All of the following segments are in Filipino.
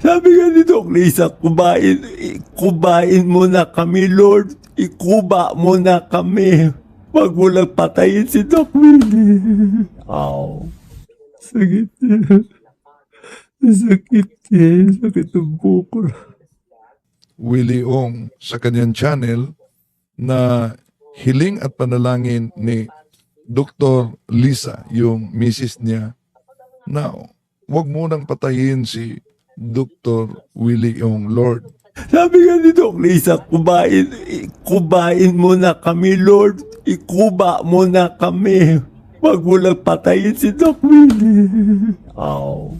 Sabi nga ni Doc Lisa, kubain, kubain mo na kami, Lord. Ikuba mo na kami. Wag mo lang patayin si Doc Willie. Ow. Sakit niya. Sakit niya. Sakit ang buko. Willie Ong sa kanyang channel na hiling at panalangin ni Dr. Lisa, yung misis niya, na wag mo nang patayin si Dr. Willie Ong Lord. Sabi nga ni Doc Lisa, kubain, kubain mo na kami, Lord. Ikuba mo na kami. Wag mo lang patayin si Doc Willie. Ow.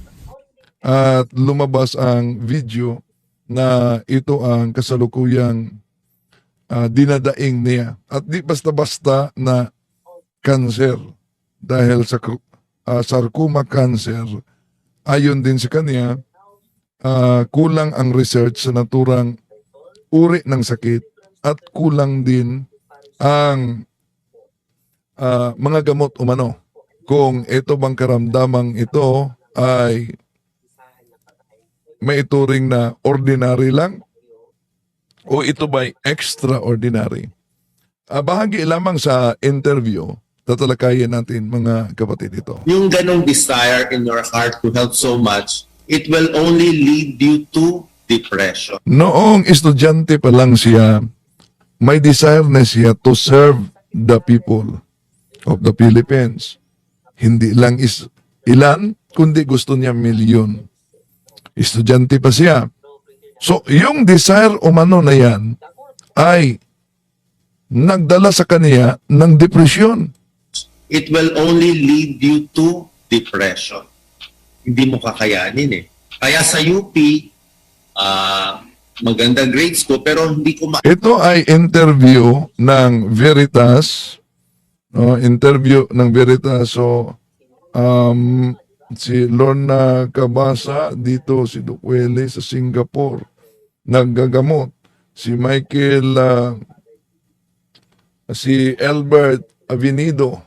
At lumabas ang video na ito ang kasalukuyang ah, dinadaing niya. At di basta-basta na cancer dahil sa ah, sarcoma cancer. Ayon din sa kanya, ah, kulang ang research sa naturang uri ng sakit at kulang din ang ah, mga gamot umano. Kung ito bang karamdamang ito ay may ituring na ordinary lang o ito ba'y extraordinary? Ah, bahagi lamang sa interview, tatalakayin natin mga kapatid ito. yung ganong desire in your heart to help so much, it will only lead you to depression. Noong estudyante pa lang siya, may desire na siya to serve the people of the Philippines. Hindi lang is ilan, kundi gusto niya milyon. Estudyante pa siya. So, yung desire umano na yan ay nagdala sa kanya ng depresyon. It will only lead you to depression. Hindi mo kakayanin eh. Kaya sa UP, ah maganda grades ko pero hindi ko ma- Ito ay interview ng Veritas. No, interview ng Veritas. So, um, si Lorna Cabasa dito, si Dukwele sa Singapore. Naggagamot. Si Michael, ah, si Albert Avenido,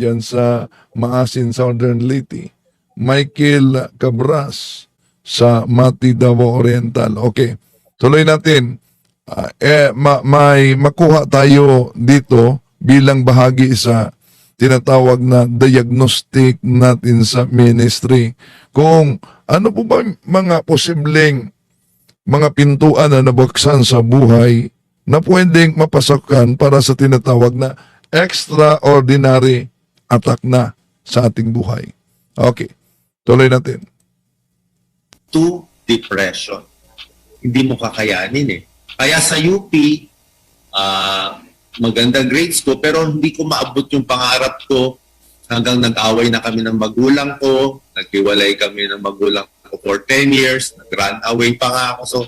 yan sa Maasin, Southern Leyte. Michael Cabras sa Mati Davao Oriental. Okay, tuloy natin. Ah, eh, ma- may makuha tayo dito bilang bahagi sa tinatawag na diagnostic natin sa ministry. Kung ano po ba mga posibleng mga pintuan na nabuksan sa buhay na pwedeng mapasakan para sa tinatawag na extraordinary attack na sa ating buhay. Okay, tuloy natin. to depression. Hindi mo kakayanin eh. Kaya sa UP, ah maganda grades ko pero hindi ko maabot yung pangarap ko hanggang nag-away na kami ng magulang ko, naghiwalay kami ng magulang ko for 10 years, nag-run away pa nga ako. So,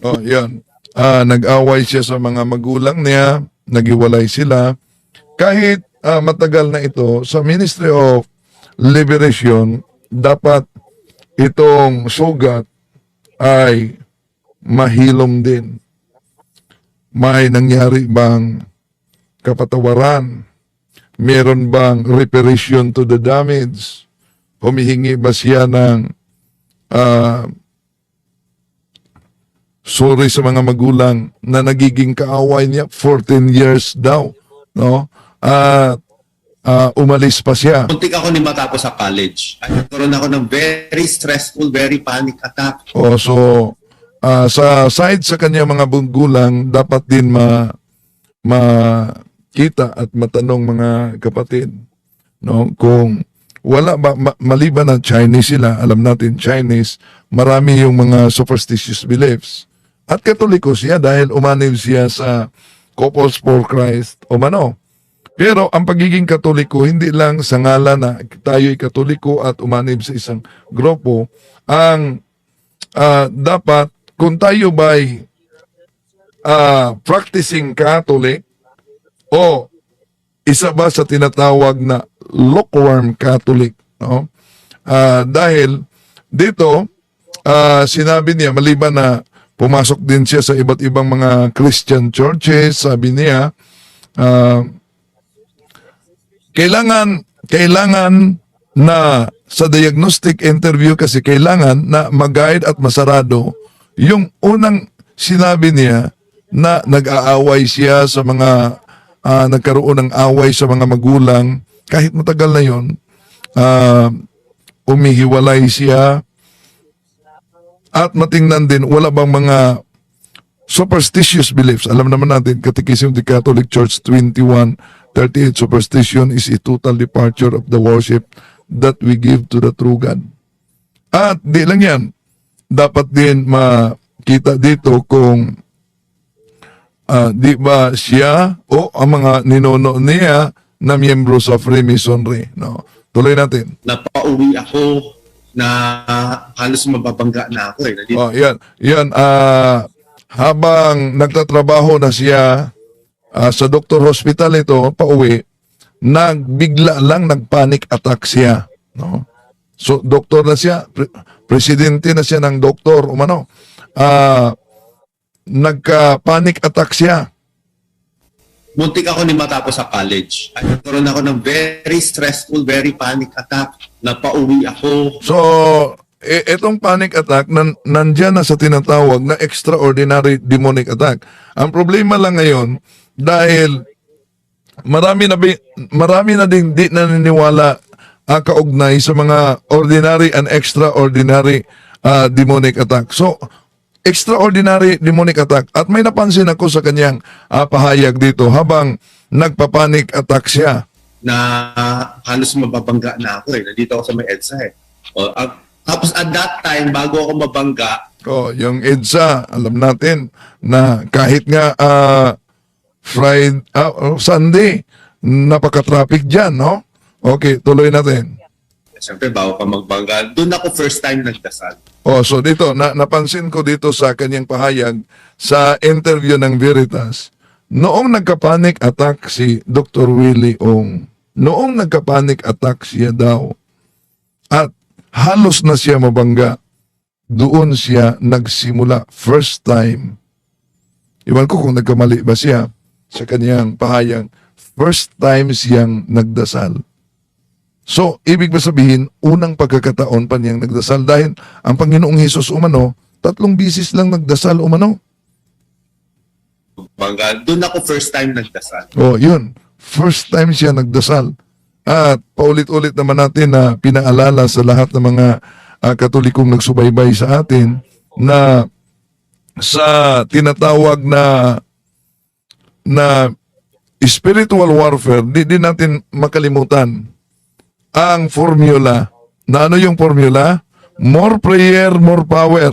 Oh, yan. Ah, nag-away siya sa mga magulang niya, naghiwalay sila. Kahit ah, matagal na ito, sa Ministry of Liberation, dapat itong sugat ay mahilom din. May nangyari bang kapatawaran? Meron bang reparation to the damage? Humihingi ba siya ng ah, sorry sa mga magulang na nagiging kaaway niya 14 years daw, no? At ah, umalis pa siya. muntik ako ni matapos sa college. Nagkaroon ako ng very stressful, very panic attack. O so ah, sa side sa kanya mga magulang dapat din ma makita at matanong mga kapatid no kung wala ba ma- maliban na Chinese sila alam natin Chinese marami yung mga superstitious beliefs at katoliko siya dahil umanib siya sa Couples for Christ o mano pero ang pagiging katoliko hindi lang sa ngalan na tayo'y katoliko at umanib sa isang grupo ang ah, dapat kung tayo ba'y ah, practicing Catholic o isa ba sa tinatawag na lukewarm Catholic no? Ah, dahil dito ah, sinabi niya maliban na pumasok din siya sa iba't ibang mga Christian churches sabi niya ah, kailangan kailangan na sa diagnostic interview kasi kailangan na mag-guide at masarado yung unang sinabi niya na nag-aaway siya sa mga ah, nagkaroon ng away sa mga magulang kahit matagal na yon ah, umihiwalay siya at matingnan din wala bang mga superstitious beliefs. Alam naman natin, Catechism of the Catholic Church 2138, superstition is a total departure of the worship that we give to the true God. At di lang yan, dapat din makita dito kung ah, di ba siya o ang mga ninono niya na miyembro sa Freemasonry. No? Tuloy natin. Napauwi ako na halos mababangga na ako eh. Nandito Oh, yan. Yan, ah, habang nagtatrabaho na siya ah, sa Doctor Hospital ito, pauwi, nagbigla lang nagpanic attack siya. No? So, doktor na siya, pre- presidente na siya ng doktor, umano. Ah, nagka-panic attack siya. Muntik ako ni matapos sa college. Ay, nagkaroon ako ng very stressful, very panic attack. Napauwi ako. So, e- itong panic attack, nan, nandyan na sa tinatawag na extraordinary demonic attack. Ang problema lang ngayon, dahil marami na, bi- marami na din di naniniwala uh, kaugnay sa mga ordinary and extraordinary ah, demonic attack. So, extraordinary demonic attack. At may napansin ako sa kanyang ah, pahayag dito habang nagpapanik attack siya. na halos mababangga na ako eh. Nandito ako sa may EDSA eh. O, ah, tapos at that time, bago ako mabangga, Oh, yung EDSA, alam natin na kahit nga ah, Friday, oh, Sunday, napaka-traffic dyan, no? Okay, tuloy natin. siyempre bago ka magbangga, doon ako first time nagdasal. Oh, so dito, na, napansin ko dito sa kanyang pahayag sa interview ng Veritas, noong nagka-panic attack si Dr. Willie Ong, noong nagka-panic attack siya daw, at halos na siya mabangga, doon siya nagsimula first time. Iwan ko kung nagkamali ba siya sa kanyang pahayag, first time siyang nagdasal. So, ibig ba sabihin, unang pagkakataon pa niyang nagdasal dahil ang Panginoong Hesus umano, tatlong bisis lang nagdasal umano. Bangga, doon ako first time nagdasal. Oh, yun. First time siya nagdasal. At paulit-ulit naman natin na pinaalala sa lahat ng mga ah, katolikong nagsubaybay sa atin na sa tinatawag na na spiritual warfare, di din natin makalimutan ang formula. Na ano yung formula? More prayer, more power.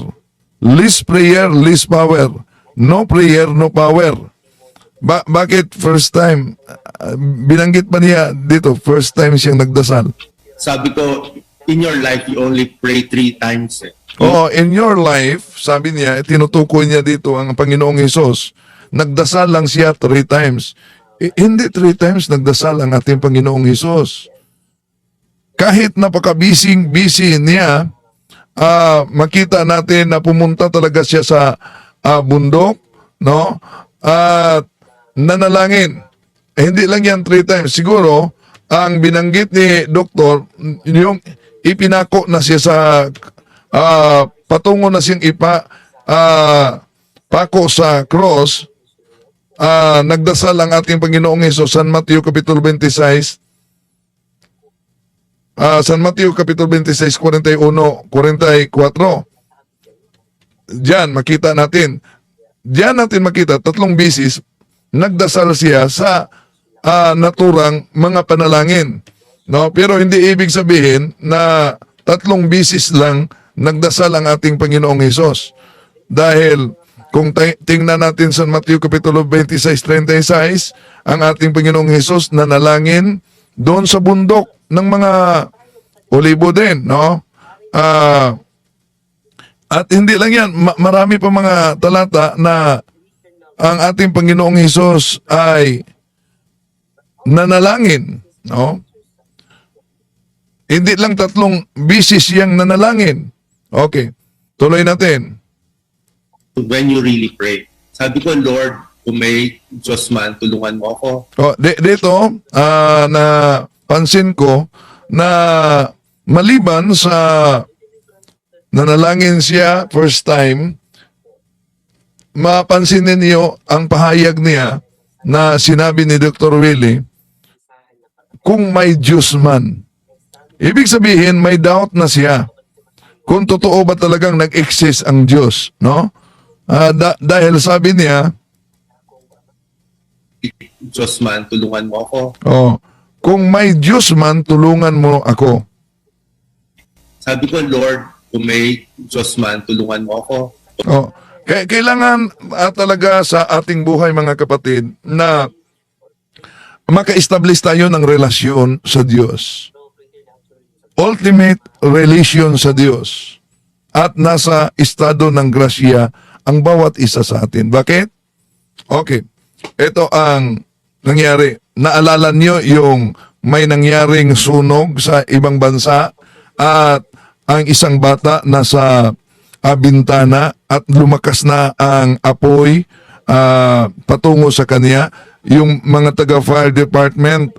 Less prayer, less power. No prayer, no power. Ba- bakit first time? Uh, binanggit pa niya dito, first time siyang nagdasal. Sabi ko, in your life, you only pray three times eh. Oo, in your life, sabi niya, tinutukoy niya dito ang Panginoong Hesus, nagdasal lang siya three times. Eh, hindi three times nagdasal ang ating Panginoong Hesus. Kahit napaka-busy busy niya, ah, makita natin na pumunta talaga siya sa ah, bundok, no? At nanalangin. Eh, hindi lang yan three times. Siguro, ang binanggit ni doktor, yung ipinako na siya sa ah, patungo na siyang ipa ah, pako sa cross, ah, nagdasal ang ating Panginoong Hesus San Mateo Kapitulo 26 ah, San Mateo Kapitulo 26 41 44 Diyan makita natin. Diyan natin makita tatlong bisis nagdasal siya sa ah, naturang mga panalangin. No? Pero hindi ibig sabihin na tatlong bisis lang nagdasal ang ating Panginoong Hesus. Dahil kung tingnan natin sa Matthew Kapitulo 26.36, ang ating Panginoong Hesus nanalangin doon sa bundok ng mga olibo din, no? Ah, at hindi lang yan, ma- marami pa mga talata na ang ating Panginoong Hesus ay nanalangin, no? Hindi lang tatlong bisis siyang nanalangin. Okay, tuloy natin. When you really pray. Sabi ko, Lord, kung may Diyos man, tulungan mo ako. Oh, di- dito, ah, na pansin ko na maliban sa nanalangin siya first time, mapansin ninyo ang pahayag niya na sinabi ni Dr. Willie, kung may Diyos man. Ibig sabihin, may doubt na siya kung totoo ba talagang nag-exist ang Diyos, no? Ah, da- dahil sabi niya, Diyos man, tulungan mo ako. oh, kung may Diyos man, tulungan mo ako. Sabi ko, Lord, kung may Diyos man, tulungan mo ako. Oh, kaya kailangan ah, talaga sa ating buhay mga kapatid na maka-establish tayo ng relasyon sa Diyos. Ultimate relation sa Diyos. At nasa estado ng grasya ang bawat isa sa atin. Bakit? Okay. Ito ang nangyari. Naalala niyo yung may nangyaring sunog sa ibang bansa at ang isang bata nasa ah, bintana at lumakas na ang apoy ah, patungo sa kanya. Yung mga taga fire department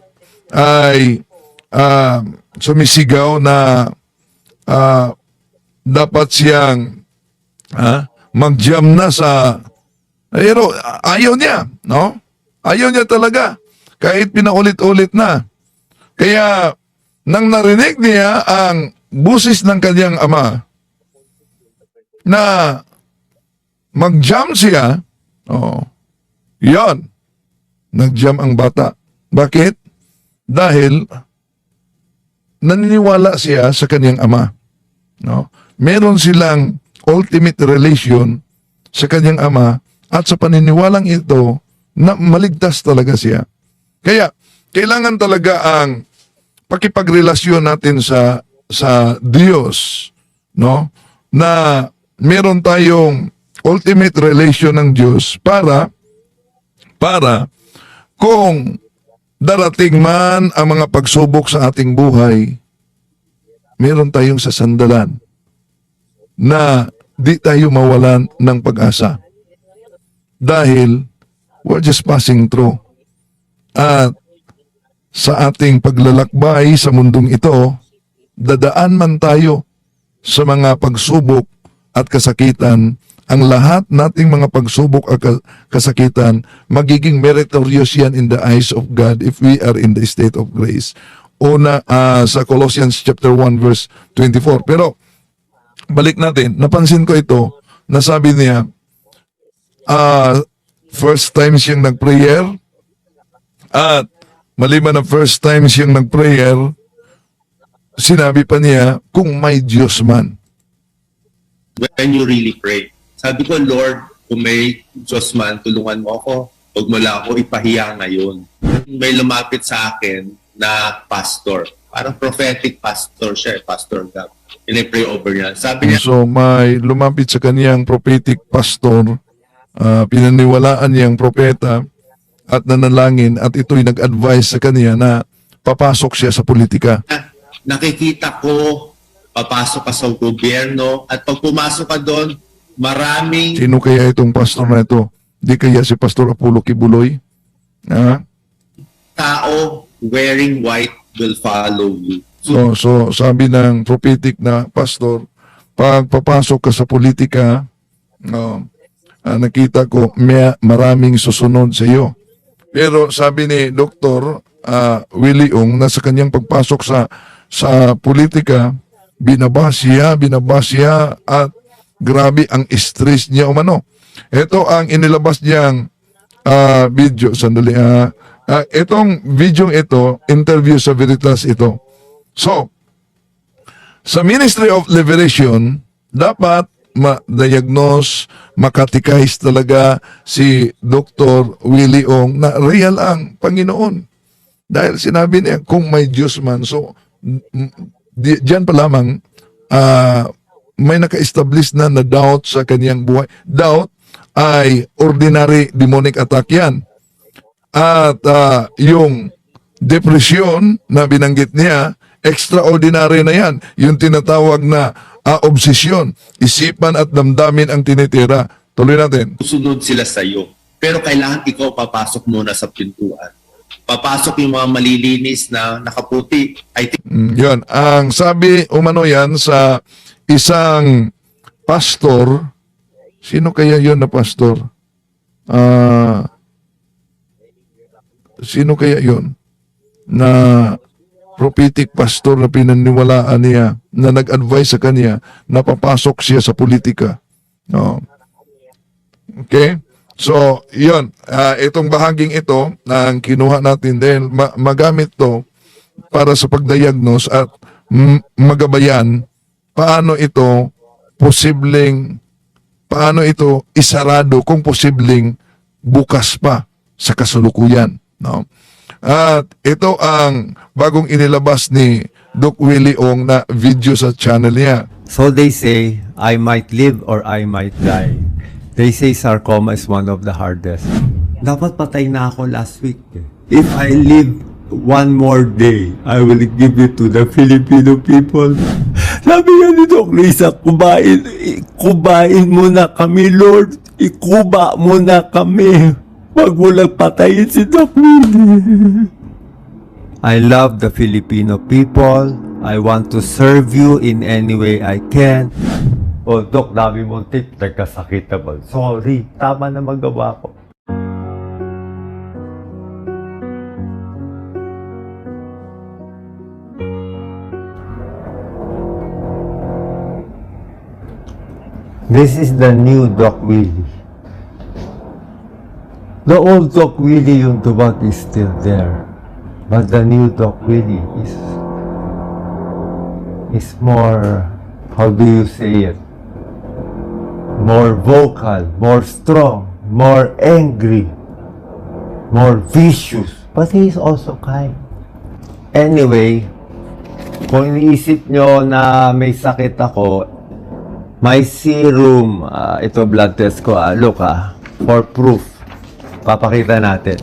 ay ah, sumisigaw na ah, dapat siyang ah, mag-jam na sa pero ayaw niya, no? Ayaw niya talaga. Kahit pinaulit-ulit na. Kaya, nang narinig niya ang busis ng kanyang ama, na mag-jam siya, oh, yon nag-jam ang bata. Bakit? Dahil naniniwala siya sa kanyang ama. No? Meron silang ultimate relation sa kanyang ama at sa paniniwalang ito na maligtas talaga siya. Kaya, kailangan talaga ang pakipagrelasyon natin sa sa Diyos, no? Na meron tayong ultimate relation ng Diyos para para kung darating man ang mga pagsubok sa ating buhay, meron tayong sasandalan na di tayo mawalan ng pag-asa. Dahil we're just passing through. At sa ating paglalakbay sa mundong ito, dadaan man tayo sa mga pagsubok at kasakitan, ang lahat nating mga pagsubok at ka- kasakitan, magiging meritorious yan in the eyes of God if we are in the state of grace. Una ah, sa Colossians chapter 1 verse 24. Pero balik natin, napansin ko ito, nasabi niya, ah, first time siyang nag-prayer, at maliban na first time siyang nag-prayer, sinabi pa niya, kung may Diyos man. When you really pray. Sabi ko, Lord, kung may Diyos man, tulungan mo ako. Huwag mo lang ako ipahiya ngayon. May lumapit sa akin na pastor. Parang prophetic pastor siya, eh, Pastor Gab. And I pray over niya. Sabi niya, So may lumapit sa kaniyang prophetic pastor, ah, pinaniwalaan niyang propeta at nanalangin at ito'y nag-advise sa kaniya na papasok siya sa politika. nakikita ko, papasok ka sa gobyerno, at pag pumasok ka doon, maraming Sino kaya itong pastor na ito? Di kaya si Pastor Apollo Kibuloy? Ah? tao wearing white will follow you. So, so sabi ng prophetic na pastor, pag papasok ka sa politika, no, ah, nakita ko may maraming susunod sa iyo. Pero sabi ni Dr. ah, Willie Ong na sa kanyang pagpasok sa sa politika, binabasya, binabasya at grabe ang stress niya umano. Ito ang inilabas niyang ah, video. Sandali. ah ah, itong video ito, interview sa Veritas ito. So, sa Ministry of Liberation, dapat ma-diagnose, makatikais talaga si Dr. Willie Ong na real ang Panginoon. Dahil sinabi niya, kung may Diyos man, so, di, diyan pa lamang, ah, may naka-establish na na doubt sa kanyang buhay. Doubt ay ordinary demonic attack yan. At ah, yung depression na binanggit niya, extraordinary na yan. Yung tinatawag na ah, obsesyon, isipan at damdamin ang tinitira. Tuloy natin. Susunod sila sa iyo. Pero kailangan ikaw papasok muna sa pintuan. papasok yung mga malilinis na nakaputi. I think Mm, yun. Ang sabi umano yan sa isang pastor, sino kaya yun na pastor? Ah, sino kaya yun? Na prophetic pastor na pinaniwalaan niya, na nag-advise sa kanya na papasok siya sa politika. No. Okay? So, yun. Ah, itong bahaging ito na kinuha natin dahil ma- magamit to para sa pagdiagnose at magabayan paano ito posibleng paano ito isarado kung posibleng bukas pa sa kasalukuyan no at ito ang bagong inilabas ni Doc Willie Ong na video sa channel niya So they say, I might live or I might die. They say sarcoma is one of the hardest. Dapat patay na ako last week. eh. If I live one more day, I will give it to the Filipino people. Sabi nga ni Doc Lisa, kubain, i- kubain mo na kami, Lord. Ikuba mo na kami. Huwag mo lang patayin si Doc Willie. I love the Filipino people. I want to serve you in any way I can. Oh, Dok, dami mong tip. Nagkasakit naman. Sorry. Tama na magawa ko. This is the new Doc Willie. The old Doc Willie, yung tubag is still there. But the new Doc Willie is is more how do you say it? More vocal, more strong, more angry, more vicious. But he is also kind. Anyway, kung iniisip nyo na may sakit ako, may serum, ah, ito blood test ko, ah, look ah, for proof. Papakita natin.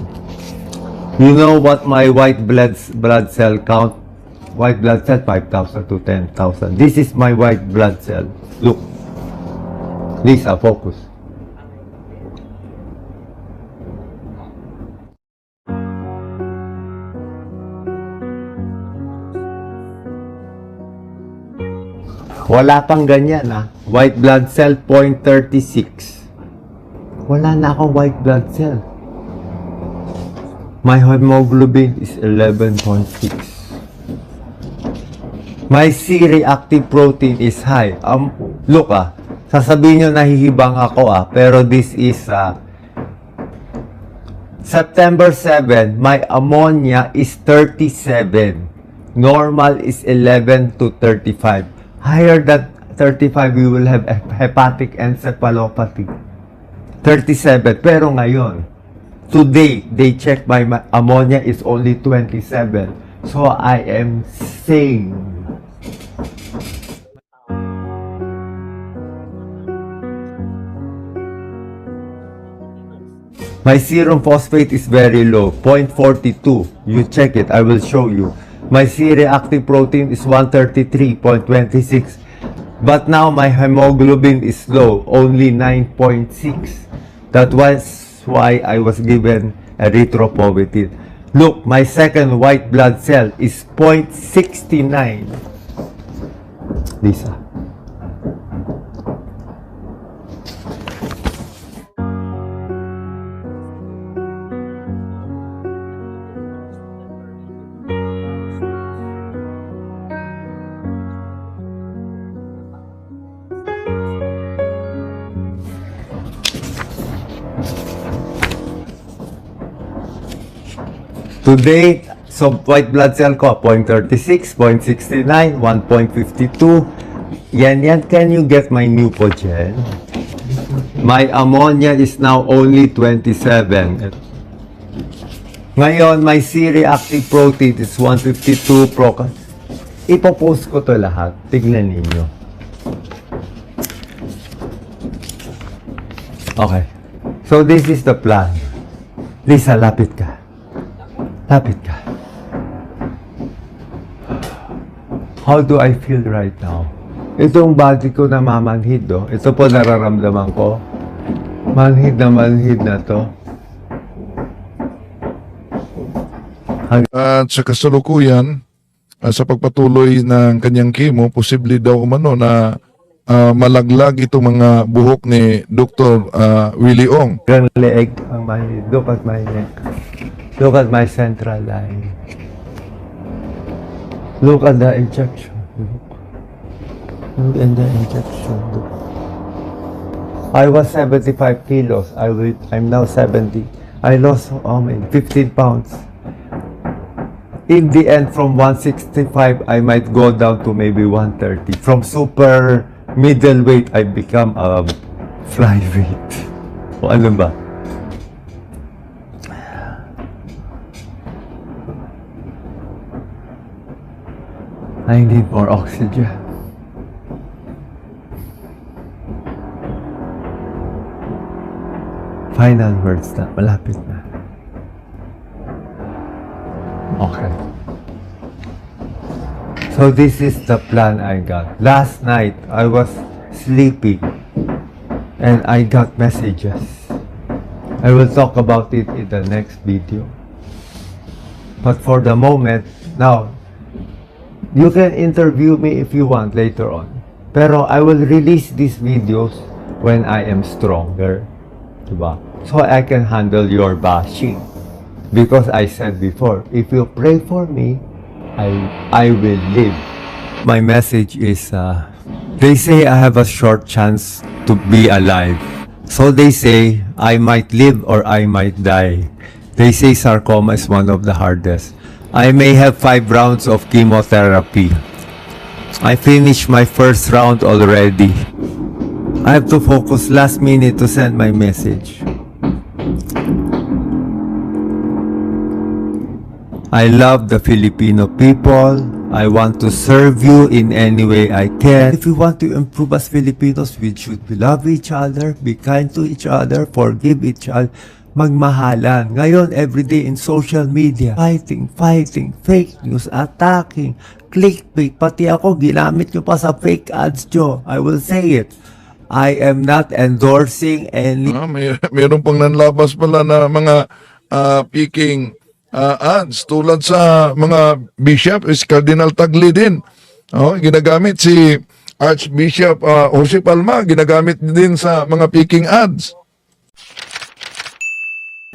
You know what my white blood blood cell count? White blood cell 5,000 to 10,000. This is my white blood cell. Look. Lisa, focus. Wala pang ganyan ah. White blood cell 0.36. Wala na akong white blood cell. My hemoglobin is 11.6. My C-reactive protein is high. Um, look ah, sasabihin nyo nahihibang ako ah, pero this is ah, September 7, my ammonia is 37. Normal is 11 to 35. Higher than 35, you will have hepatic encephalopathy. 37. Pero ngayon, today, they check my ma- ammonia is only 27. So I am sane. My serum phosphate is very low, 0.42. You check it, I will show you. My C-reactive protein is 133.26. But now my hemoglobin is low, only 9.6. That was why I was given erythropoietin. Look, my second white blood cell is 0.69. Lisa. Today, so white blood cell ko, 0.36, 0.69, 1.52. Yan, yan. Can you get my Neupogen? My ammonia is now only 27. Ngayon, my C-reactive protein is 152 pro. Ipopost ko to lahat. Tignan ninyo. Okay. So, this is the plan. Lisa, lapit ka. Lapit ka. How do I feel right now? Itong body ko na mamanhid, oh. Ito po nararamdaman ko. Manhid na manhid na to. At sa kasalukuyan, ah, sa pagpatuloy ng kanyang chemo, posible daw umano na ah, malaglag itong mga buhok ni Dr. ah, Willie Ong. Leeg ang my look at neck. Look at my central line. Look at the injection. Look. Look at the injection. Look. I was 75 kilos. I will, I'm now 70. I lost um, many? 15 pounds. In the end, from 165, I might go down to maybe 130. From super middleweight, I become a flyweight. O ano ba? I need more oxygen. Final words na. Malapit na. Okay. So this is the plan I got. Last night, I was sleeping and I got messages. I will talk about it in the next video. But for the moment, now, you can interview me if you want later on. Pero I will release these videos when I am stronger. Diba? So I can handle your bashing. Because I said before, if you pray for me, I I will live. My message is uh, they say I have a short chance to be alive. So they say I might live or I might die. They say sarcoma is one of the hardest. I may have five rounds of chemotherapy. I finished my first round already. I have to focus last minute to send my message. I love the Filipino people. I want to serve you in any way I can. If we want to improve as Filipinos, we should love each other, be kind to each other, forgive each other, magmahalan. Ngayon, everyday in social media, fighting, fighting, fake news, attacking, clickbait. Pati ako, ginamit nyo pa sa fake ads nyo. I will say it. I am not endorsing any Ah, may, mayroon pang nanlabas pala na mga ah, peking ah, ads tulad sa mga bishop is Cardinal Tagli din. Oh, ginagamit si Archbishop ah, Jose Palma, ginagamit din sa mga peking ads.